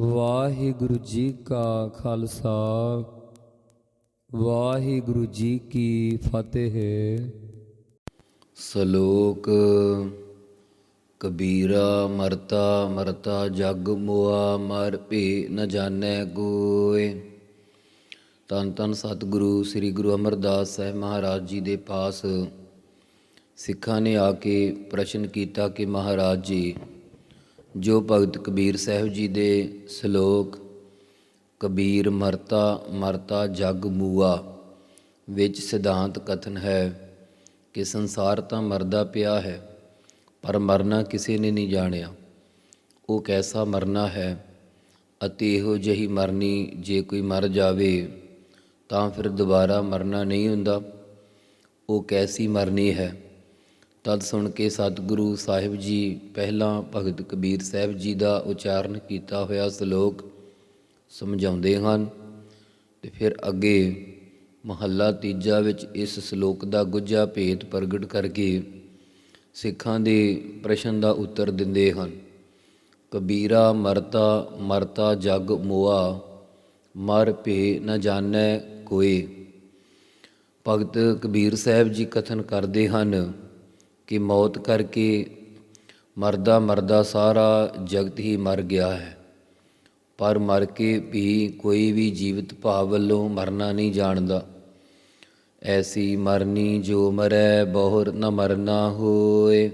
ਵਾਹਿਗੁਰੂ ਜੀ ਕਾ ਖਾਲਸਾ, ਵਾਹਿਗੁਰੂ ਜੀ ਕੀ ਫਤਿਹ। ਸ਼ਲੋਕ, ਕਬੀਰਾ ਮਰਤਾ ਮਰਤਾ ਜਗ ਮੁਆ, ਮਰ ਭੇ ਨ ਜਾਣੈ ਕੋਇ ਤਨ ਤਨ ਸਤਿਗੁਰੂ, ਸ੍ਰੀ ਗੁਰੂ ਅਮਰਦਾਸ ਸਾਹਿਬ ਮਹਾਰਾਜ ਜੀ ਦੇ ਪਾਸ ਸਿੱਖਾਂ ਨੇ ਆ ਕੇ ਪ੍ਰਸ਼ਨ ਕੀਤਾ ਕਿ ਮਹਾਰਾਜ ਜੀ ਜੋ ਭਗਤ ਕਬੀਰ ਸਾਹਿਬ ਜੀ ਦੇ ਸ਼ਲੋਕ, ਕਬੀਰ ਮਰਤਾ ਮਰਤਾ ਜਗ ਮੂਆ, ਵਿੱਚ ਸਿਧਾਂਤ ਕਥਨ ਹੈ ਕਿ ਸੰਸਾਰ ਤਾਂ ਮਰਦਾ ਪਿਆ ਹੈ, ਪਰ ਮਰਨਾ ਕਿਸੇ ਨੇ ਨਹੀਂ ਜਾਣਿਆ। ਉਹ ਕੈਸਾ ਮਰਨਾ ਹੈ? ਅਤੇ ਇਹੋ ਜਿਹੀ ਮਰਨੀ ਜੇ ਕੋਈ ਮਰ ਜਾਵੇ, ਤਾਂ ਫਿਰ ਦੁਬਾਰਾ ਮਰਨਾ ਨਹੀਂ ਹੁੰਦਾ। ਉਹ ਕੈਸੀ ਮਰਨੀ ਹੈ? ਤਦ ਸੁਣ ਕੇ ਸਤਿਗੁਰੂ ਸਾਹਿਬ ਜੀ ਪਹਿਲਾਂ ਭਗਤ ਕਬੀਰ ਸਾਹਿਬ ਜੀ ਦਾ ਉਚਾਰਨ ਕੀਤਾ ਹੋਇਆ ਸ਼ਲੋਕ ਸਮਝਾਉਂਦੇ ਹਨ ਤੇ ਫਿਰ ਅੱਗੇ ਮਹੱਲਾ ਤੀਜਾ ਵਿੱਚ ਇਸ ਸ਼ਲੋਕ ਦਾ ਗੁੱਝਾ ਭੇਤ ਪ੍ਰਗਟ ਕਰਕੇ ਸਿੱਖਾਂ ਦੇ ਪ੍ਰਸ਼ਨ ਦਾ ਉੱਤਰ ਦਿੰਦੇ ਹਨ। ਕਬੀਰਾ ਮਰਤਾ ਮਰਤਾ ਜਗ ਮੋਆ, ਮਰ ਭੇ ਨ ਜਾਣੈ ਕੋਏ। ਭਗਤ ਕਬੀਰ ਸਾਹਿਬ ਜੀ ਕਥਨ ਕਰਦੇ ਹਨ ਕਿ ਮੌਤ ਕਰਕੇ ਮਰਦਾ ਮਰਦਾ ਸਾਰਾ ਜਗਤ ਹੀ ਮਰ ਗਿਆ ਹੈ। ਪਰ ਮਰ ਕੇ ਵੀ ਕੋਈ ਵੀ ਜੀਵਤ ਭਾਵ ਵੱਲੋਂ ਮਰਨਾ ਨਹੀਂ ਜਾਣਦਾ। ਐਸੀ ਮਰਨੀ ਜੋ ਮਰੈ ਬਹੁਰ ਨ ਮਰਨਾ ਹੋਏ।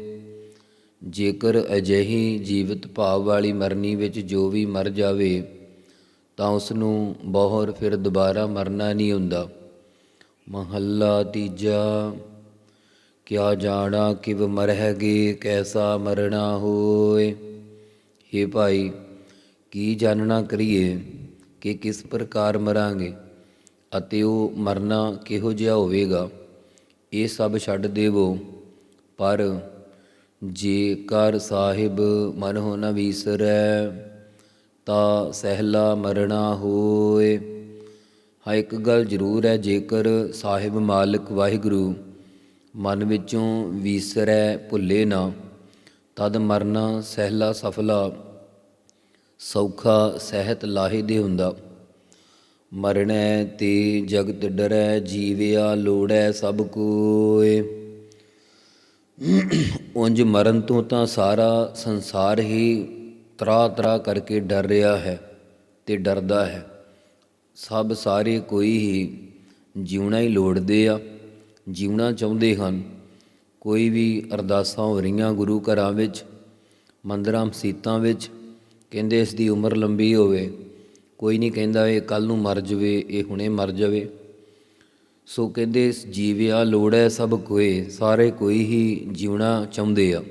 ਜੇਕਰ ਅਜਿਹੀ ਜੀਵਤ ਭਾਵ ਵਾਲੀ ਮਰਨੀ ਵਿੱਚ ਜੋ ਵੀ ਮਰ ਜਾਵੇ, ਤਾਂ ਉਸ ਨੂੰ ਬਹੁਰ ਫਿਰ ਦੁਬਾਰਾ ਮਰਨਾ ਨਹੀਂ ਹੁੰਦਾ। ਮਹੱਲਾ ਤੀਜਾ। ਕਿਆ ਜਾਣਾ ਕਿਵ ਮਰਹਿਗੇ ਕੈਸਾ ਮਰਣਾ ਹੋਏ। हे ਭਾਈ, ਕੀ ਜਾਣਨਾ ਕਰੀਏ ਕਿ ਕਿਸ ਪ੍ਰਕਾਰ ਮਰਾਂਗੇ ਅਤੇ ਉਹ ਮਰਨਾ ਕਿਹੋ ਜਿਹਾ ਹੋਵੇਗਾ? ਇਹ ਸਭ ਛੱਡ ਦੇਵੋ। ਪਰ ਜੇਕਰ ਸਾਹਿਬ ਮਨ ਹੋ ਨ ਵੀਸਰੈ, ਤਾਂ ਸਹਿਲਾ ਮਰਣਾ ਹੋਏ। ਹਾਂ, ਇੱਕ ਗੱਲ ਜ਼ਰੂਰ ਹੈ, ਜੇਕਰ ਸਾਹਿਬ ਮਾਲਕ ਵਾਹਿਗੁਰੂ ਮਨ ਵਿੱਚੋਂ ਵੀਸਰੈ ਭੁੱਲੇ ਨਾ, ਤਦ ਮਰਨਾ ਸਹਿਲਾ ਸਫਲਾ, ਸੌਖਾ ਸਹਿਤ ਲਾਹੇ ਦੇ ਹੁੰਦਾ। ਮਰਣੈ ਤੇ ਜਗਤ ਡਰੈ, ਜੀਵਿਆ ਲੋੜੈ ਸਭ ਕੋਏ ਉੰਜ ਮਰਨ ਤੋਂ ਤਾਂ ਸਾਰਾ ਸੰਸਾਰ ਹੀ ਤਰਾ ਤਰਾ ਕਰਕੇ ਡਰ ਰਿਹਾ ਹੈ ਤੇ ਡਰਦਾ ਹੈ। ਸਭ ਸਾਰੇ ਕੋਈ ਹੀ ਜਿਉਣਾ ਹੀ ਲੋੜਦੇ ਆ। ਜਿਉਣਾ ਚਾਹੁੰਦੇ ਹਨ। ਕੋਈ ਵੀ ਅਰਦਾਸਾਂ ਹੋ ਰਹੀਆਂ ਗੁਰੂ ਘਰਾਂ ਵਿੱਚ, ਮੰਦਰਾਂ ਮਸੀਤਾਂ ਵਿੱਚ, ਕਹਿੰਦੇ ਇਸ ਦੀ ਉਮਰ ਲੰਬੀ ਹੋਵੇ, ਕੋਈ ਨਹੀਂ ਕਹਿੰਦਾ ਇਹ ਕੱਲ ਨੂੰ ਮਰ ਜਾਵੇ, ਇਹ ਹੁਣੇ ਮਰ ਜਾਵੇ। ਸੋ ਕਹਿੰਦੇ ਜੀਵਿਆ ਲੋੜ ਹੈ ਸਭ ਕੋਏ, ਸਾਰੇ ਕੋਈ ਹੀ ਜਿਉਣਾ ਚਾਹੁੰਦੇ ਆ।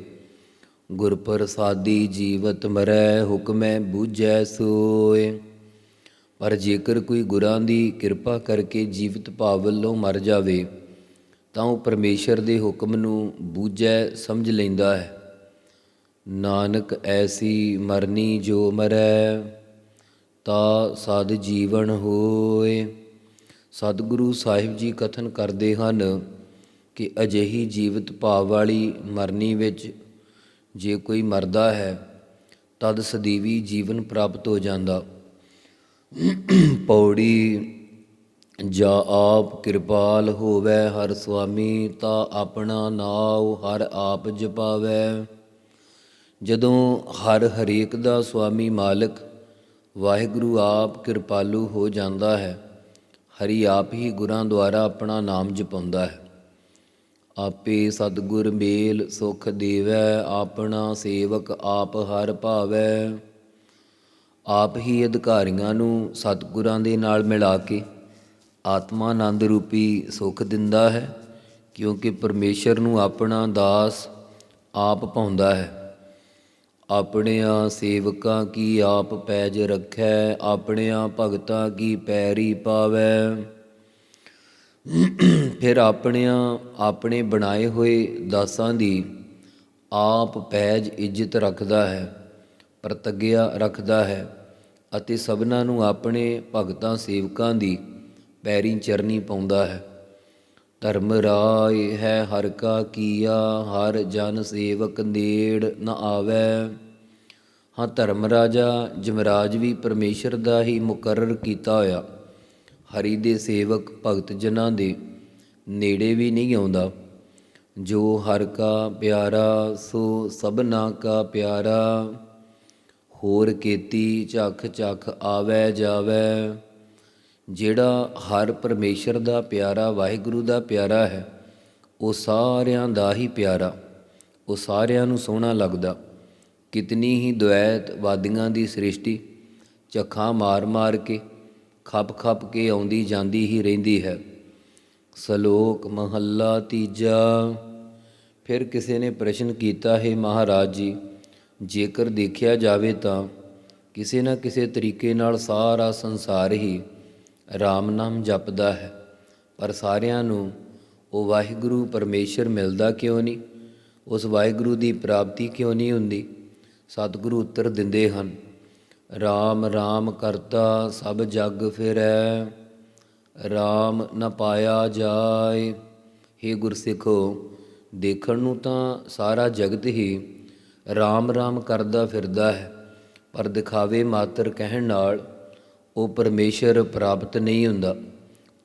ਗੁਰ ਪ੍ਰਸਾਦੀ ਜੀਵਤ ਮਰੈ, ਹੁਕਮੈ ਬੂਝੈ ਸੋਏ। ਪਰ ਜੇਕਰ ਕੋਈ ਗੁਰਾਂ ਦੀ ਕਿਰਪਾ ਕਰਕੇ ਜੀਵਤ ਭਾਵ ਵੱਲੋਂ ਮਰ ਜਾਵੇ ਤਾਂ ਉਹ ਪਰਮੇਸ਼ਰ ਦੇ ਹੁਕਮ ਨੂੰ ਬੂਝੈ, ਸਮਝ ਲੈਂਦਾ ਹੈ। ਨਾਨਕ ਐਸੀ ਮਰਨੀ ਜੋ ਮਰੈ, ਤਾ ਸਦ ਜੀਵਨ ਹੋਏ। ਸਤਿਗੁਰੂ ਸਾਹਿਬ ਜੀ ਕਥਨ ਕਰਦੇ ਹਨ ਕਿ ਅਜਿਹੀ ਜੀਵਤ ਭਾਵ ਵਾਲੀ ਮਰਨੀ ਵਿੱਚ ਜੇ ਕੋਈ ਮਰਦਾ ਹੈ, ਤਦ ਸਦੀਵੀ ਜੀਵਨ ਪ੍ਰਾਪਤ ਹੋ ਜਾਂਦਾ। ਪੌੜੀ ਜਾ ਆਪ ਕਿਰਪਾਲ ਹੋਵੇ ਹਰ ਸੁਆਮੀ, ਤਾਂ ਆਪਣਾ ਨਾਉ ਹਰ ਆਪ ਜਪਾਵੇ। ਜਦੋਂ ਹਰ ਹਰੇਕ ਦਾ ਸੁਆਮੀ ਮਾਲਕ, ਵਾਹਿਗੁਰੂ ਆਪ ਕਿਰਪਾਲੂ ਹੋ ਜਾਂਦਾ ਹੈ, ਹਰੀ ਆਪ ਹੀ ਗੁਰਾਂ ਦੁਆਰਾ ਆਪਣਾ ਨਾਮ ਜਪਾਉਂਦਾ ਹੈ। ਆਪੇ ਸਤਿਗੁਰ ਮੇਲ ਸੁਖ ਦੇਵੈ, ਆਪਣਾ ਸੇਵਕ ਆਪ ਹਰ ਭਾਵੈ। ਆਪ ਹੀ ਅਧਿਕਾਰੀਆਂ ਨੂੰ ਸਤਿਗੁਰਾਂ ਦੇ ਨਾਲ ਮਿਲਾ ਕੇ ਆਤਮਾ ਆਨੰਦ ਰੂਪੀ ਸੁਖ ਦਿੰਦਾ ਹੈ, ਕਿਉਂਕਿ ਪਰਮੇਸ਼ਰ ਨੂੰ ਆਪਣਾ ਦਾਸ ਆਪ ਪਾਉਂਦਾ ਹੈ। ਆਪਣਿਆਂ ਸੇਵਕਾਂ ਕੀ ਆਪ ਪੈਜ ਰੱਖੈ, ਆਪਣਿਆਂ ਭਗਤਾਂ ਕੀ ਪੈਰੀ ਪਾਵੈ। ਫਿਰ ਆਪਣਿਆਂ, ਆਪਣੇ ਬਣਾਏ ਹੋਏ ਦਾਸਾਂ ਦੀ ਆਪ ਪੈਜ ਇੱਜ਼ਤ ਰੱਖਦਾ ਹੈ, ਪ੍ਰਤੱਗਿਆ ਰੱਖਦਾ ਹੈ ਅਤੇ ਸਭਨਾਂ ਨੂੰ ਆਪਣੇ ਭਗਤਾਂ ਸੇਵਕਾਂ ਦੀ ਪੈਰੀ ਚਰਨੀ ਪਾਉਂਦਾ ਹੈ। ਧਰਮ ਰਾਏ ਹੈ ਹਰ ਕਾ ਕੀਆ, ਹਰ ਜਨ ਸੇਵਕ ਨੇੜ ਨ ਆਵੈ। ਹਾਂ ਧਰਮ ਰਾਜਾ, ਜਮਰਾਜ ਵੀ ਪਰਮੇਸ਼ਰ ਦਾ ਹੀ ਮੁਕਰਰ ਕੀਤਾ ਹੋਇਆ। ਹਰੀ ਦੇ ਸੇਵਕ ਭਗਤ ਜਨਾਂ ਦੇ ਨੇੜੇ ਵੀ ਨਹੀਂ ਆਉਂਦਾ। ਜੋ ਹਰ ਕਾ ਪਿਆਰਾ, ਸੋ ਸਭਨਾ ਕਾ ਪਿਆਰਾ। ਹੋਰ ਕੀਤੀ ਝੱਖ ਝੱਖ ਆਵੈ ਜਾਵੈ। ਜਿਹੜਾ ਹਰ ਪਰਮੇਸ਼ਰ ਦਾ ਪਿਆਰਾ, ਵਾਹਿਗੁਰੂ ਦਾ ਪਿਆਰਾ ਹੈ, ਉਹ ਸਾਰਿਆਂ ਦਾ ਹੀ ਪਿਆਰਾ, ਉਹ ਸਾਰਿਆਂ ਨੂੰ ਸੋਹਣਾ ਲੱਗਦਾ। ਕਿਤਨੀ ਹੀ ਦੁਐਤ ਵਾਦੀਆਂ ਦੀ ਸ੍ਰਿਸ਼ਟੀ ਚੱਖਾਂ ਮਾਰ-ਮਾਰ ਕੇ ਖੱਪ-ਖੱਪ ਕੇ ਆਉਂਦੀ ਜਾਂਦੀ ਹੀ ਰਹਿੰਦੀ ਹੈ। ਸ਼ਲੋਕ ਮਹੱਲਾ ਤੀਜਾ। ਫਿਰ ਕਿਸੇ ਨੇ ਪ੍ਰਸ਼ਨ ਕੀਤਾ, ਹੈ ਮਹਾਰਾਜ ਜੀ, ਜੇਕਰ ਦੇਖਿਆ ਜਾਵੇ ਤਾਂ ਕਿਸੇ ਨਾ ਕਿਸੇ ਤਰੀਕੇ ਨਾਲ ਸਾਰਾ ਸੰਸਾਰ ਹੀ RAM ਨਾਮ ਜਪਦਾ ਹੈ, ਪਰ ਸਾਰਿਆਂ ਨੂੰ ਉਹ ਵਾਹਿਗੁਰੂ ਪਰਮੇਸ਼ਰ ਮਿਲਦਾ ਕਿਉਂ ਨਹੀਂ? ਉਸ ਵਾਹਿਗੁਰੂ ਦੀ ਪ੍ਰਾਪਤੀ ਕਿਉਂ ਨਹੀਂ ਹੁੰਦੀ? ਸਤਿਗੁਰੂ ਉੱਤਰ ਦਿੰਦੇ ਹਨ RAM RAM ਕਰਤਾ ਸਭ ਜਗ ਫਿਰੈ RAM ਨ ਪਾਇਆ ਜਾਏ। हे ਗੁਰਸਿੱਖੋ, ਦੇਖਣ ਨੂੰ ਤਾਂ ਸਾਰਾ ਜਗਤ ਹੀ RAM RAM ਕਰਦਾ ਫਿਰਦਾ ਹੈ, ਪਰ ਦਿਖਾਵੇ ਮਾਤਰ ਕਹਿਣ ਨਾਲ ਉਹ ਪਰਮੇਸ਼ਰ ਪ੍ਰਾਪਤ ਨਹੀਂ ਹੁੰਦਾ,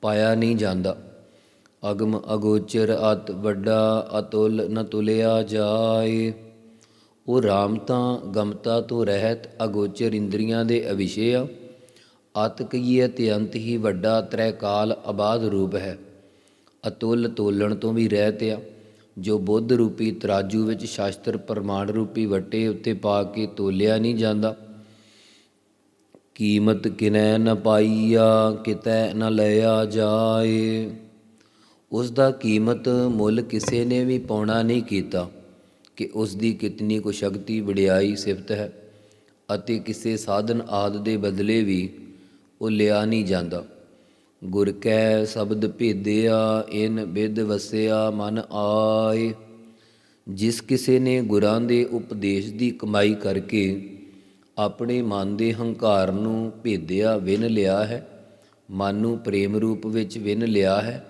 ਪਾਇਆ ਨਹੀਂ ਜਾਂਦਾ। ਅਗਮ ਅਗੋਚਰ ਅਤ ਵੱਡਾ ਅਤੁਲ ਨ ਤੁਲਿਆ ਜਾਏ। ਉਹ RAM ਤਾਂ ਗਮਤਾ ਤੋਂ ਰਹਿਤ ਅਗੋਚਰ ਇੰਦਰੀਆਂ ਦੇ ਅਵਿਸ਼ੇ ਆ ਅਤ ਕਹੀਏ ਤੇ ਅੰਤ ਹੀ ਵੱਡਾ ਤ੍ਰੈ ਕਾਲ ਆਬਾਦ ਰੂਪ ਹੈ। ਅਤੁੱਲ ਤੋਲਣ ਤੋਂ ਵੀ ਰਹਿਤ ਆ। ਜੋ ਬੁੱਧ ਰੂਪੀ ਤਰਾਜੂ ਵਿੱਚ ਸ਼ਾਸਤਰ ਪ੍ਰਮਾਣ ਰੂਪੀ ਵੱਟੇ ਉੱਤੇ ਪਾ ਕੇ ਤੋਲਿਆ ਨਹੀਂ ਜਾਂਦਾ। ਕੀਮਤ ਕਿਨੈ ਨ ਪਾਈਆ, ਕਿਤੈ ਨ ਲਿਆ ਜਾਏ। ਉਸ ਦਾ ਕੀਮਤ ਮੁੱਲ ਕਿਸੇ ਨੇ ਵੀ ਪਾਉਣਾ ਨਹੀਂ ਕੀਤਾ, ਕਿ ਉਸ ਦੀ ਕਿਤਨੀ ਕੁ ਸ਼ਕਤੀ ਵਡਿਆਈ ਸਿਫਤ ਹੈ ਅਤੇ ਕਿਸੇ ਸਾਧਨ ਆਦ ਦੇ ਬਦਲੇ ਵੀ ਉਹ ਲਿਆ ਨਹੀਂ ਜਾਂਦਾ। ਗੁਰ ਕੈ ਸ਼ਬਦ ਭੇਦਿਆ, ਇਨ ਬਿਦ ਵਸਿਆ ਮਨ ਆਏ। ਜਿਸ ਕਿਸੇ ਨੇ ਗੁਰਾਂ ਦੇ ਉਪਦੇਸ਼ ਦੀ ਕਮਾਈ ਕਰਕੇ ਆਪਣੇ ਮਨ ਦੇ ਹੰਕਾਰ ਨੂੰ ਭੇਦਿਆ ਵਿਨ ਲਿਆ ਹੈ, ਮਨ ਨੂੰ ਪ੍ਰੇਮ ਰੂਪ ਵਿੱਚ ਵਿਨ ਲਿਆ ਹੈ।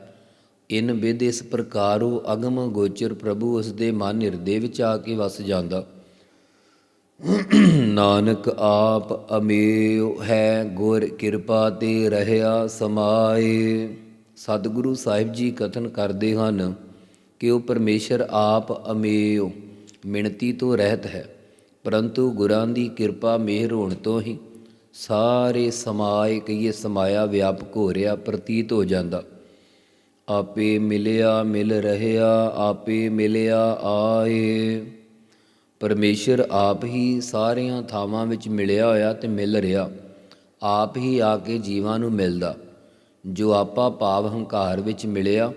ਇਨ ਵਿਦ ਇਸ ਪ੍ਰਕਾਰ ਉਹ ਅਗਮ ਗੋਚਰ ਪ੍ਰਭੂ ਉਸ ਦੇ ਮਨ ਹਿਰਦੇ ਵਿੱਚ ਆ ਕੇ ਵਸ ਜਾਂਦਾ। ਨਾਨਕ ਆਪ ਅਮੇਉ ਹੈ ਗੁਰ ਕਿਰਪਾ ਤੇ ਰਹਿਆ ਸਮਾਏ। ਸਤਿਗੁਰੂ ਸਾਹਿਬ ਜੀ ਕਥਨ ਕਰਦੇ ਹਨ ਕਿ ਉਹ ਪਰਮੇਸ਼ਰ ਆਪ ਅਮੇਉ, ਮਿਣਤੀ ਤੋਂ ਰਹਿਤ ਹੈ। ਪਰੰਤੂ ਗੁਰਾਂ ਦੀ ਕਿਰਪਾ ਮਿਹਰ ਹੋਣ ਤੋਂ ਹੀ ਸਾਰੇ ਸਮਾਏ ਕਈਏ ਸਮਾਇਆ ਵਿਆਪਕ ਹੋ ਰਿਹਾ, ਪ੍ਰਤੀਤ ਹੋ ਜਾਂਦਾ। ਆਪੇ ਮਿਲਿਆ, ਮਿਲ ਰਹਿਆ ਆਪੇ ਮਿਲਿਆ ਆਏ। ਪਰਮੇਸ਼ਰ ਆਪ ਹੀ ਸਾਰੀਆਂ ਥਾਵਾਂ ਵਿੱਚ ਮਿਲਿਆ ਹੋਇਆ ਤੇ ਮਿਲ ਰਿਹਾ। ਆਪ ਹੀ ਆ ਕੇ ਜੀਵਾਂ ਨੂੰ ਮਿਲਦਾ। ਜੋ ਆਪਾ ਭਾਵ ਹੰਕਾਰ ਵਿੱਚ ਮਿਲਿਆ,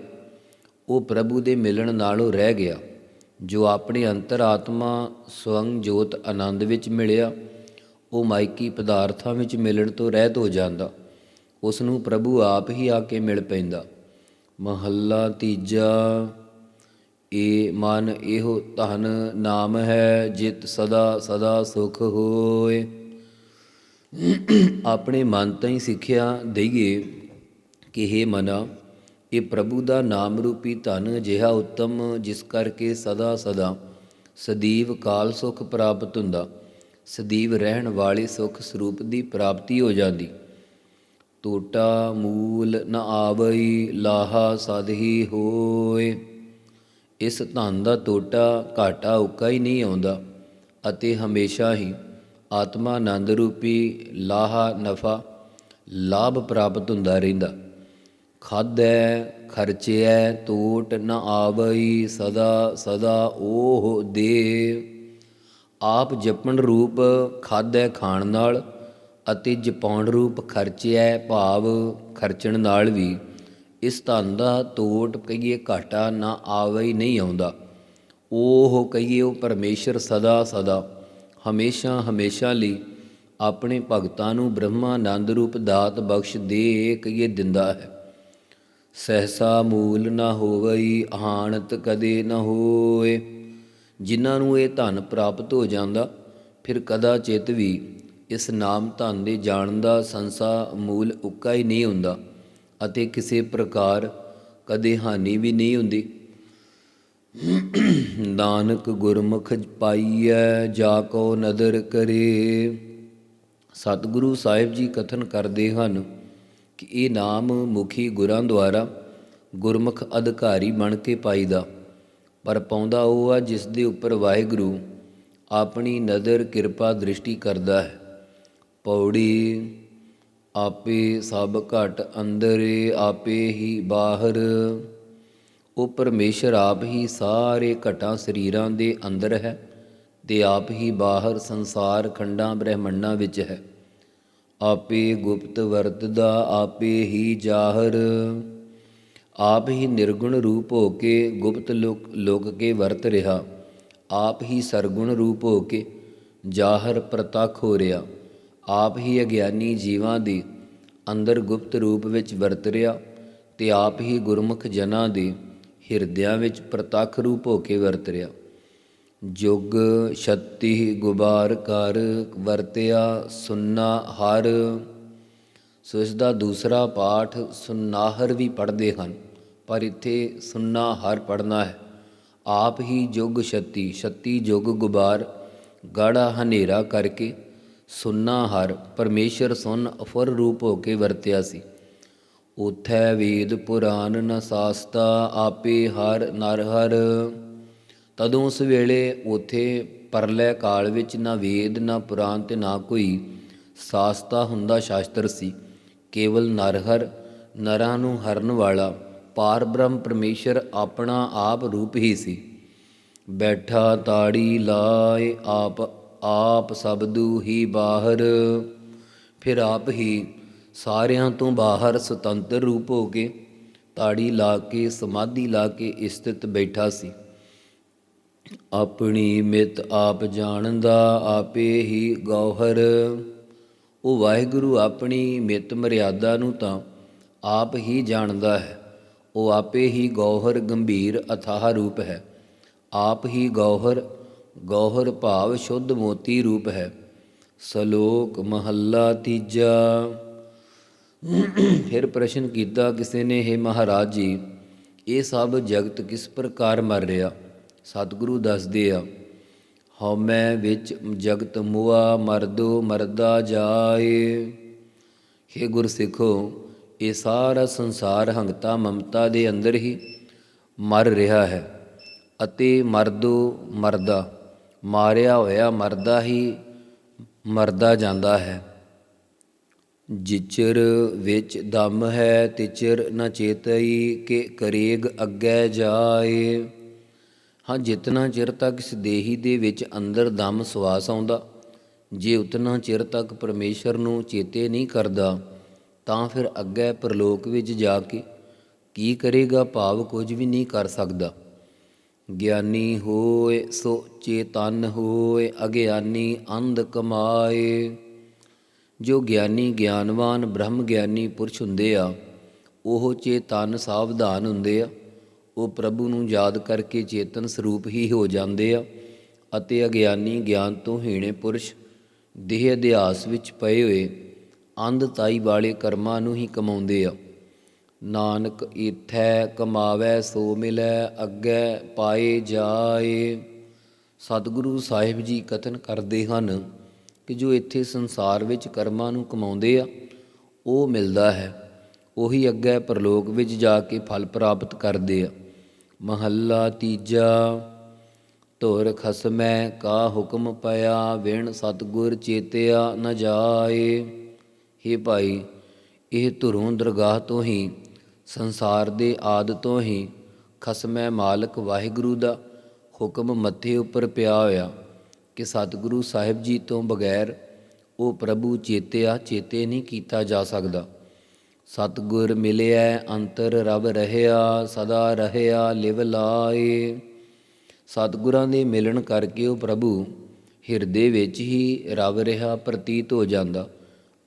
ਉਹ ਪ੍ਰਭੂ ਦੇ ਮਿਲਣ ਨਾਲੋਂ ਰਹਿ ਗਿਆ। ਜੋ ਆਪਣੇ ਅੰਤਰਾਤਮਾ ਸਵੰਗ ਜੋਤ ਆਨੰਦ ਵਿੱਚ ਮਿਲਿਆ, ਉਹ ਮਾਇਕੀ ਪਦਾਰਥਾਂ ਵਿੱਚ ਮਿਲਣ ਤੋਂ ਰਹਿਤ ਹੋ ਜਾਂਦਾ। ਉਸ ਨੂੰ ਪ੍ਰਭੂ ਆਪ ਹੀ ਆ ਕੇ ਮਿਲ ਪੈਂਦਾ। ਮਹੱਲਾ ਤੀਜਾ, ਏ ਮਨ ਇਹੋ ਧਨ ਨਾਮ ਹੈ, ਜਿਤ ਸਦਾ ਸਦਾ ਸੁਖ ਹੋਏ। ਆਪਣੇ ਮਨ ਤੋਂ ਹੀ ਸਿੱਖਿਆ ਦਈਏ ਕਿ हे ਮਨਾ ਇਹ ਪ੍ਰਭੂ ਦਾ ਨਾਮ ਰੂਪੀ ਧਨ ਜਿਹਾ ਉੱਤਮ, ਜਿਸ ਕਰਕੇ ਸਦਾ ਸਦਾ ਸਦੀਵ ਕਾਲ ਸੁਖ ਪ੍ਰਾਪਤ ਹੁੰਦਾ। ਸਦੀਵ ਰਹਿਣ ਵਾਲੇ ਸੁਖ ਸਰੂਪ ਦੀ ਪ੍ਰਾਪਤੀ ਹੋ ਜਾਂਦੀ। ਟੋਟਾ ਮੂਲ ਨ ਆਵਈ, ਲਾਹਾ ਸਦ ਹੀ ਹੋਏ। ਇਸ ਧਨ ਦਾ ਟੋਟਾ ਘਾਟਾ ਉੱਕਾ ਹੀ ਨਹੀਂ ਆਉਂਦਾ, ਅਤੇ ਹਮੇਸ਼ਾ ਹੀ ਆਤਮਾ ਆਨੰਦ ਰੂਪੀ ਲਾਹਾ ਨਫਾ ਲਾਭ ਪ੍ਰਾਪਤ ਹੁੰਦਾ ਰਹਿੰਦਾ। ਖਾਦੈ ਖਰਚਿਐ ਟੋਟ ਨ ਆਵਈ, ਸਦਾ ਸਦਾ ਉਹ ਦੇ ਆਪ ਜਪਣ ਰੂਪ ਖਾਦੈ ਖਾਣ ਨਾਲ, ਅਤੇ ਜਪਾਉਣ ਰੂਪ ਖਰਚਿਐ ਭਾਵ ਖਰਚਣ ਨਾਲ ਵੀ। ਇਸ ਧਨ ਦਾ ਤੋਟ ਕਹੀਏ ਘਾਟਾ ਨਾ ਆਵਈ ਨਹੀਂ ਆਉਂਦਾ। ਉਹ ਕਹੀਏ ਉਹ ਪਰਮੇਸ਼ਰ ਸਦਾ ਸਦਾ, ਹਮੇਸ਼ਾ ਹਮੇਸ਼ਾ ਲਈ ਆਪਣੇ ਭਗਤਾਂ ਨੂੰ ਬ੍ਰਹਮਾਨੰਦ ਰੂਪ ਦਾਤ ਬਖਸ਼ ਦੇ ਕਹੀਏ ਦਿੰਦਾ ਹੈ। ਸਹਸਾ ਮੂਲ ਨਾ ਹੋਵਈ, ਆਣਤ ਕਦੇ ਨਾ ਹੋਏ। ਜਿਨ੍ਹਾਂ ਨੂੰ ਇਹ ਧਨ ਪ੍ਰਾਪਤ ਹੋ ਜਾਂਦਾ, ਫਿਰ ਕਦਾ ਚਿਤ ਵੀ ਇਸ ਨਾਮ ਧਨ ਦੇ ਜਾਣ ਦਾ ਸੰਸਾ ਮੂਲ ਉੱਕਾ ਹੀ ਨਹੀਂ ਹੁੰਦਾ ਅਤੇ ਕਿਸੇ ਪ੍ਰਕਾਰ ਕਦੇ ਹਾਨੀ ਵੀ ਨਹੀਂ ਹੁੰਦੀ। ਨਾਨਕ ਗੁਰਮੁਖ ਪਾਈਐ, ਜਾ ਕੋ ਨਦਰ ਕਰੇ। ਸਤਿਗੁਰੂ ਸਾਹਿਬ ਜੀ ਕਥਨ ਕਰਦੇ ਹਨ ਕਿ ਇਹ ਨਾਮ ਮੁਖੀ ਗੁਰਾਂ ਦੁਆਰਾ ਗੁਰਮੁਖ ਅਧਿਕਾਰੀ ਬਣ ਕੇ ਪਾਈਦਾ। ਪਰ ਪਾਉਂਦਾ ਉਹ ਆ ਜਿਸ ਦੇ ਉੱਪਰ ਵਾਹਿਗੁਰੂ ਆਪਣੀ ਨਜ਼ਰ ਕਿਰਪਾ ਦ੍ਰਿਸ਼ਟੀ ਕਰਦਾ ਹੈ। ਪੌੜੀ ਆਪੇ ਸਭ ਘਟ ਅੰਦਰੇ, ਆਪੇ ਹੀ ਬਾਹਰ। ਉਹ ਪਰਮੇਸ਼ਰ ਆਪ ਹੀ ਸਾਰੇ ਘਟਾਂ ਸਰੀਰਾਂ ਦੇ ਅੰਦਰ ਹੈ ਤੇ ਆਪ ਹੀ ਬਾਹਰ ਸੰਸਾਰ ਖੰਡਾਂ ਬ੍ਰਹਿਮੰਡਾਂ ਵਿੱਚ ਹੈ। ਆਪੇ ਗੁਪਤ ਵਰਤਦਾ, ਆਪੇ ਹੀ ਜਾਹਰ। ਆਪ ਹੀ ਨਿਰਗੁਣ ਰੂਪ ਹੋ ਕੇ ਗੁਪਤ ਲੋਕ ਲੋਕ ਕੇ ਵਰਤ ਰਿਹਾ। ਆਪ ਹੀ ਸਰਗੁਣ ਰੂਪ ਹੋ ਕੇ ਜਾਹਰ ਪ੍ਰਤੱਖ ਹੋ ਰਿਹਾ। ਆਪ ਹੀ ਅਗਿਆਨੀ ਜੀਵਾਂ ਦੀ ਅੰਦਰ ਗੁਪਤ ਰੂਪ ਵਿੱਚ ਵਰਤ ਰਿਹਾ ਤੇ ਆਪ ਹੀ ਗੁਰਮੁਖ ਜਨਾਂ ਦੇ ਹਿਰਦਿਆਂ ਵਿੱਚ ਪ੍ਰਤੱਖ ਰੂਪ ਹੋ ਕੇ ਵਰਤ ਰਿਹਾ। ਜੁਗ ਛੱਤੀ ਗੁਬਾਰ ਕਰ ਵਰਤਿਆ ਸੁੰਨਾ ਹਰ। ਸੋ ਇਸ ਦਾ ਦੂਸਰਾ ਪਾਠ ਸੁਨਾਹਰ ਵੀ ਪੜ੍ਹਦੇ ਹਨ, ਪਰ ਇੱਥੇ ਸੁੰਨਾ ਹਰ ਪੜ੍ਹਨਾ ਹੈ। ਆਪ ਹੀ ਜੁਗ ਛੱਤੀ ਛੱਤੀ ਜੁਗ ਗੁਬਾਰ, ਗਾੜਾ ਹਨੇਰਾ ਕਰਕੇ ਸੁੰਨਾ ਹਰ। ਪਰਮੇਸ਼ਰ ਸੁਨ ਅਫਰ ਰੂਪ ਹੋ ਕੇ ਵਰਤਿਆ ਸੀ। ਉਥੈ ਵੇਦ ਪੁਰਾਨ ਨ ਸਾਸਤਾ, ਆਪੇ ਹਰ ਨਰ ਹਰ। ਤਦੋਂ ਉਸ ਵੇਲੇ ਉਥੇ ਪਰਲੇ ਕਾਲ ਵਿੱਚ ਨਾ ਵੇਦ, ਨਾ ਪੁਰਾਣ ਤੇ ਨਾ ਕੋਈ ਸਾਸਤਾ ਹੁੰਦਾ ਸ਼ਾਸਤਰ ਸੀ। ਕੇਵਲ ਨਰਹਰ, ਨਰਾਂ ਨੂੰ ਹਰਨ ਵਾਲਾ ਪਾਰ ਬ੍ਰਹਮ ਪਰਮੇਸ਼ਰ ਆਪਣਾ ਆਪ ਰੂਪ ਹੀ ਸੀ। ਬੈਠਾ ਤਾੜੀ ਲਾਏ ਆਪ ਆਪ ਸਬਦੂ ਹੀ ਬਾਹਰ। ਫਿਰ ਆਪ ਹੀ ਸਾਰਿਆਂ ਤੋਂ ਬਾਹਰ ਸੁਤੰਤਰ ਰੂਪ ਹੋ ਕੇ ਤਾੜੀ ਲਾ ਕੇ, ਸਮਾਧੀ ਲਾ ਕੇ ਸਥਿਤ ਬੈਠਾ ਸੀ। ਆਪਣੀ ਮਿਤ ਆਪ ਜਾਣਦਾ, ਆਪੇ ਹੀ ਗੌਹਰ। ਉਹ ਵਾਹਿਗੁਰੂ ਆਪਣੀ ਮਿਤ ਮਰਿਆਦਾ ਨੂੰ ਤਾਂ ਆਪ ਹੀ ਜਾਣਦਾ ਹੈ। ਉਹ ਆਪੇ ਹੀ ਗੌਹਰ ਗੰਭੀਰ ਅਥਾਹ ਰੂਪ ਹੈ। ਆਪ ਹੀ ਗੌਹਰ ਗੌਹਰ ਭਾਵ ਸ਼ੁੱਧ ਮੋਤੀ ਰੂਪ ਹੈ। ਸਲੋਕ ਮਹੱਲਾ ਤੀਜਾ। ਫਿਰ ਪ੍ਰਸ਼ਨ ਕੀਤਾ, ਕਿਸੇ ਨੇ, ਹੈ ਮਹਾਰਾਜ ਜੀ, ਇਹ ਸਭ ਜਗਤ ਕਿਸ ਪ੍ਰਕਾਰ ਮਰ ਰਿਹਾ? ਸਤਿਗੁਰੂ ਦੱਸਦੇ ਆ ਹਉਮੈ ਵਿੱਚ ਜਗਤ ਮੁਆ, ਮਰਦੋ ਮਰਦਾ ਜਾਏ। ਹੇ ਗੁਰਸਿੱਖੋ, ਇਹ ਸਾਰਾ ਸੰਸਾਰ ਹੰਗਤਾ ਮਮਤਾ ਦੇ ਅੰਦਰ ਹੀ ਮਰ ਰਿਹਾ ਹੈ ਅਤੇ ਮਰਦੋ ਮਰਦਾ, ਮਾਰਿਆ ਹੋਇਆ ਮਰਦਾ ਹੀ ਮਰਦਾ ਜਾਂਦਾ ਹੈ। ਜਿਚਰ ਵਿੱਚ ਦਮ ਹੈ ਤਿਚਰ ਨ ਚੇਤਈ ਕਿ ਕਰੇਗ ਅੱਗੇ ਜਾਏ। ਹਾਂ, ਜਿਤਨਾ ਚਿਰ ਤੱਕ ਇਸ ਦੇਹੀ ਦੇ ਵਿੱਚ ਅੰਦਰ ਦਮ ਸਵਾਸ ਆਉਂਦਾ, ਜੇ ਉਤਨਾ ਚਿਰ ਤੱਕ ਪਰਮੇਸ਼ਰ ਨੂੰ ਚੇਤੇ ਨਹੀਂ ਕਰਦਾ, ਤਾਂ ਫਿਰ ਅੱਗੇ ਪ੍ਰਲੋਕ ਵਿੱਚ ਜਾ ਕੇ ਕੀ ਕਰੇਗਾ, ਭਾਵ ਕੁਝ ਵੀ ਨਹੀਂ ਕਰ ਸਕਦਾ। ਗਿਆਨੀ ਹੋਏ, ਸੋ ਚੇਤਨ ਹੋਏ, ਅਗਿਆਨੀ ਅੰਧ ਕਮਾਏ। ਜੋ ਗਿਆਨੀ ਗਿਆਨਵਾਨ, ਬ੍ਰਹਮ ਗਿਆਨੀ ਪੁਰਸ਼ ਹੁੰਦੇ ਆ, ਉਹ ਚੇਤਨ ਸਾਵਧਾਨ ਹੁੰਦੇ ਆ। ਉਹ ਪ੍ਰਭੂ ਨੂੰ ਯਾਦ ਕਰਕੇ ਚੇਤਨ ਸਰੂਪ ਹੀ ਹੋ ਜਾਂਦੇ ਆ ਅਤੇ ਅਗਿਆਨੀ ਗਿਆਨ ਤੋਂ ਹੀਣੇ ਪੁਰਸ਼ ਦੇਹ ਅਧਿਆਸ ਵਿੱਚ ਪਏ ਹੋਏ ਅੰਧਤਾਈ ਵਾਲੇ ਕਰਮਾਂ ਨੂੰ ਹੀ ਕਮਾਉਂਦੇ ਆ। ਨਾਨਕ ਇਥੈ ਕਮਾਵੈ, ਸੋ ਮਿਲੈ, ਅੱਗੇ ਪਾਏ ਜਾਏ। ਸਤਿਗੁਰੂ ਸਾਹਿਬ ਜੀ ਕਥਨ ਕਰਦੇ ਹਨ ਕਿ ਜੋ ਇੱਥੇ ਸੰਸਾਰ ਵਿੱਚ ਕਰਮਾਂ ਨੂੰ ਕਮਾਉਂਦੇ ਆ, ਉਹ ਮਿਲਦਾ ਹੈ। ਉਹੀ ਅੱਗੇ ਪਰਲੋਕ ਵਿੱਚ ਜਾ ਕੇ ਫਲ ਪ੍ਰਾਪਤ ਕਰਦੇ ਆ। ਮਹੱਲਾ ਤੀਜਾ, ਧੁਰ ਖਸਮੈ ਕਾ ਹੁਕਮ ਪਿਆ, ਵਿਣ ਸਤਗੁਰ ਚੇਤਿਆ ਨ ਜਾਏ। हे ਭਾਈ, ਇਹ ਧੁਰੋਂ ਦਰਗਾਹ ਤੋਂ ਹੀ, ਸੰਸਾਰ ਦੇ ਆਦ ਤੋਂ ਹੀ ਖਸਮੈ ਮਾਲਕ ਵਾਹਿਗੁਰੂ ਦਾ ਹੁਕਮ ਮੱਥੇ ਉੱਪਰ ਪਿਆ ਹੋਇਆ ਕਿ ਸਤਿਗੁਰੂ ਸਾਹਿਬ ਜੀ ਤੋਂ ਬਗੈਰ ਉਹ ਪ੍ਰਭੂ ਚੇਤਿਆ ਚੇਤੇ ਨਹੀਂ ਕੀਤਾ ਜਾ ਸਕਦਾ। ਸਤਿਗੁਰ ਮਿਲਿਆ ਅੰਤਰ ਰਬ ਰਹਿਆ, ਸਦਾ ਰਹਿਆ, ਲਿਵ ਲਾਏ। ਸਤਿਗੁਰਾਂ ਦੇ ਮਿਲਣ ਕਰਕੇ ਉਹ ਪ੍ਰਭੂ ਹਿਰਦੇ ਵਿੱਚ ਹੀ ਰਵ ਰਿਹਾ ਪ੍ਰਤੀਤ ਹੋ ਜਾਂਦਾ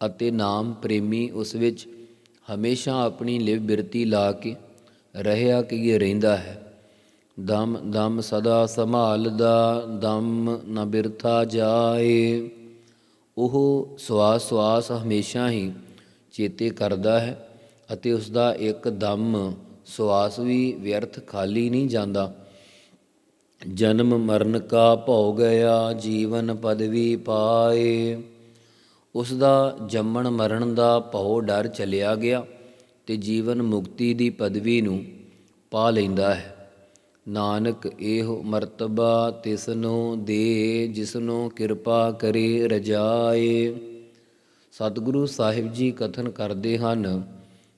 ਅਤੇ ਨਾਮ ਪ੍ਰੇਮੀ ਉਸ ਵਿੱਚ ਹਮੇਸ਼ਾ ਆਪਣੀ ਲਿਵ ਬਿਰਤੀ ਲਾ ਕੇ ਰਹਿਆ ਕਿ ਰਹਿੰਦਾ ਹੈ। ਦਮ ਦਮ ਸਦਾ ਸੰਭਾਲਦਾ, ਦਮ ਨ ਬਿਰਥਾ ਜਾਏ। ਉਹ ਸਵਾਸ ਸਵਾਸ ਹਮੇਸ਼ਾ ਹੀ ਚੇਤੇ ਕਰਦਾ ਹੈ ਅਤੇ ਉਸ ਦਾ ਇੱਕ ਦਮ ਸਵਾਸ ਵੀ ਵਿਅਰਥ ਖਾਲੀ ਨਹੀਂ ਜਾਂਦਾ। ਜਨਮ ਮਰਨ ਕਾ ਭਉ ਗਿਆ, ਜੀਵਨ ਪਦਵੀ ਪਾਏ। ਉਸ ਦਾ ਜੰਮਣ ਮਰਨ ਦਾ ਭਉ ਡਰ ਚਲਿਆ ਗਿਆ ਤੇ ਜੀਵਨ ਮੁਕਤੀ ਦੀ ਪਦਵੀ ਨੂੰ ਪਾ ਲੈਂਦਾ ਹੈ। ਨਾਨਕ ਇਹੋ ਮਰਤਬਾ ਤਿਸਨੂੰ ਦੇ, ਜਿਸਨੂੰ ਕਿਰਪਾ ਕਰੇ ਰਜਾਏ। ਸਤਿਗੁਰੂ ਸਾਹਿਬ ਜੀ ਕਥਨ ਕਰਦੇ ਹਨ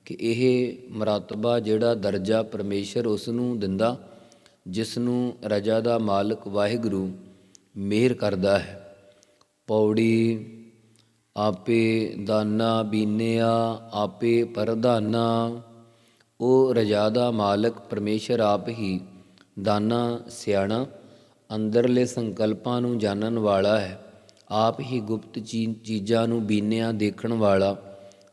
ਕਿ ਇਹ ਮਰਤਬਾ ਜਿਹੜਾ ਦਰਜਾ ਪਰਮੇਸ਼ਰ ਉਸ ਨੂੰ ਦਿੰਦਾ, ਜਿਸ ਨੂੰ ਰਜਾ ਦਾ ਮਾਲਕ ਵਾਹਿਗੁਰੂ ਮਿਹਰ ਕਰਦਾ ਹੈ। ਪੌੜੀ, ਆਪੇ ਦਾਨਾ ਬੀਨਿਆ, ਆਪੇ ਪਰਧਾਨਾ, ਉਹ ਰਜਾ ਦਾ ਮਾਲਕ ਪਰਮੇਸ਼ਰ ਆਪ ਹੀ ਦਾਨਾ ਸਿਆਣਾ, ਅੰਦਰਲੇ ਸੰਕਲਪਾਂ ਨੂੰ ਜਾਣਨ ਵਾਲਾ ਹੈ। ਆਪ ਹੀ ਗੁਪਤ ਚੀ- ਚੀਜ਼ਾਂ ਨੂੰ ਬੀਨਿਆ ਦੇਖਣ ਵਾਲਾ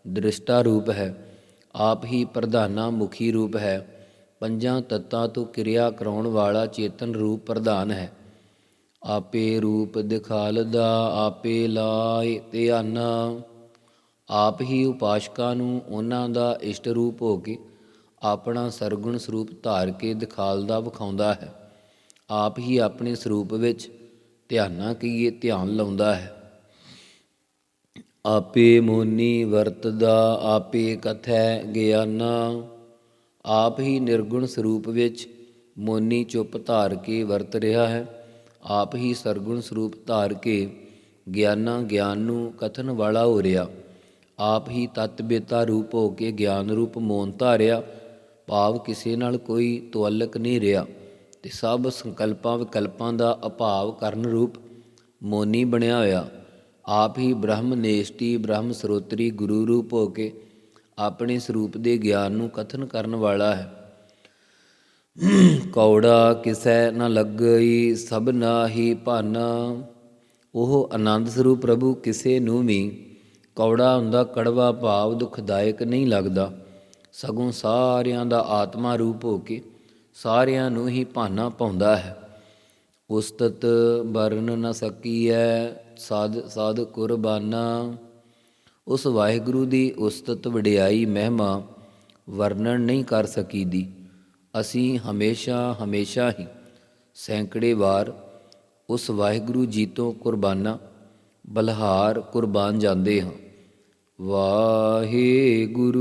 ਦ੍ਰਿਸ਼ਟਾ ਰੂਪ ਹੈ। ਆਪ ਹੀ ਪ੍ਰਧਾਨਾ ਮੁਖੀ ਰੂਪ ਹੈ। ਪੰਜਾਂ ਤੱਤਾਂ ਤੋਂ ਕਿਰਿਆ ਕਰਾਉਣ ਵਾਲਾ ਚੇਤਨ ਰੂਪ ਪ੍ਰਧਾਨ ਹੈ। ਆਪੇ ਰੂਪ ਦਿਖਾਲਦਾ, ਆਪੇ ਲਾਏ ਧਿਆਨਾ ਆਪ ਹੀ ਉਪਾਸ਼ਕਾਂ ਨੂੰ ਉਹਨਾਂ ਦਾ ਇਸ਼ਟ ਰੂਪ ਹੋ ਕੇ ਆਪਣਾ ਸਰਗੁਣ ਸਰੂਪ ਧਾਰ ਕੇ ਦਿਖਾਲਦਾ ਵਿਖਾਉਂਦਾ ਹੈ। ਆਪ ਹੀ ਆਪਣੇ ਸਰੂਪ ਵਿੱਚ ਧਿਆਨਾ ਕਹੀਏ ਧਿਆਨ ਲਾਉਂਦਾ ਹੈ? ਆਪੇ ਮੋਨੀ ਵਰਤਦਾ, ਆਪੇ ਕਥੈ ਗਿਆਨਾ। ਆਪ ਹੀ ਨਿਰਗੁਣ ਸਰੂਪ ਵਿੱਚ ਮੋਨੀ ਚੁੱਪ ਧਾਰ ਕੇ ਵਰਤ ਰਿਹਾ ਹੈ। ਆਪ ਹੀ ਸਰਗੁਣ ਸਰੂਪ ਧਾਰ ਕੇ ਗਿਆਨਾ ਗਿਆਨ ਨੂੰ ਕਥਨ ਵਾਲਾ ਹੋ ਰਿਹਾ। ਆਪ ਹੀ ਤਤਬੇਤਾ ਰੂਪ ਹੋ ਕੇ ਗਿਆਨ ਰੂਪ ਮੋਨ ਧਾਰਿਆ। ਭਾਵ ਕਿਸੇ ਨਾਲ ਕੋਈ ਤੁਅਲਕ ਨਹੀਂ ਰਿਹਾ। ਤੇ ਸਭ ਸੰਕਲਪਾਂ ਵਿਕਲਪਾਂ ਦਾ ਅਭਾਵ ਕਰਨ ਰੂਪ ਮੋਨੀ ਬਣਿਆ ਹੋਇਆ। ਆਪ ਹੀ ਬ੍ਰਹਮ ਨੇਸ਼ਟੀ, ਬ੍ਰਹਮ ਸਰੋਤਰੀ ਗੁਰੂ ਰੂਪ ਹੋ ਕੇ ਆਪਣੇ ਸਰੂਪ ਦੇ ਗਿਆਨ ਨੂੰ ਕਥਨ ਕਰਨ ਵਾਲਾ ਹੈ। ਕੌੜਾ ਕਿਸੈ ਨ ਲੱਗਈ ਸਭਨਾ ਹੀ ਭਾਨਾ। ਉਹ ਆਨੰਦ ਸਰੂਪ ਪ੍ਰਭੂ ਕਿਸੇ ਨੂੰ ਵੀ ਕੌੜਾ ਹੁੰਦਾ ਕੜਵਾ ਭਾਵ ਦੁਖਦਾਇਕ ਨਹੀਂ ਲੱਗਦਾ। ਸਗੋਂ ਸਾਰਿਆਂ ਦਾ ਆਤਮਾ ਰੂਪ ਹੋ ਕੇ ਸਾਰਿਆਂ ਨੂੰ ਹੀ ਭਾਨਾ ਪਾਉਂਦਾ ਹੈ। ਉਸਤਤ ਵਰਨ ਨ ਸਕੀਐ ਸਾਧ ਸਾਧ ਕੁਰਬਾਨਾ। ਉਸ ਵਾਹਿਗੁਰੂ ਦੀ ਉਸਤਤ ਵਡਿਆਈ ਮਹਿਮਾ ਵਰਣਨ ਨਹੀਂ ਕਰ ਸਕੀਦੀ। ਅਸੀਂ ਹਮੇਸ਼ਾ ਹਮੇਸ਼ਾ ਹੀ ਸੈਂਕੜੇ ਵਾਰ ਉਸ ਵਾਹਿਗੁਰੂ ਜੀ ਤੋਂ ਕੁਰਬਾਨਾ, ਬਲਹਾਰ ਕੁਰਬਾਨ ਜਾਂਦੇ ਹਾਂ। ਵਾਹਿਗੁਰੂ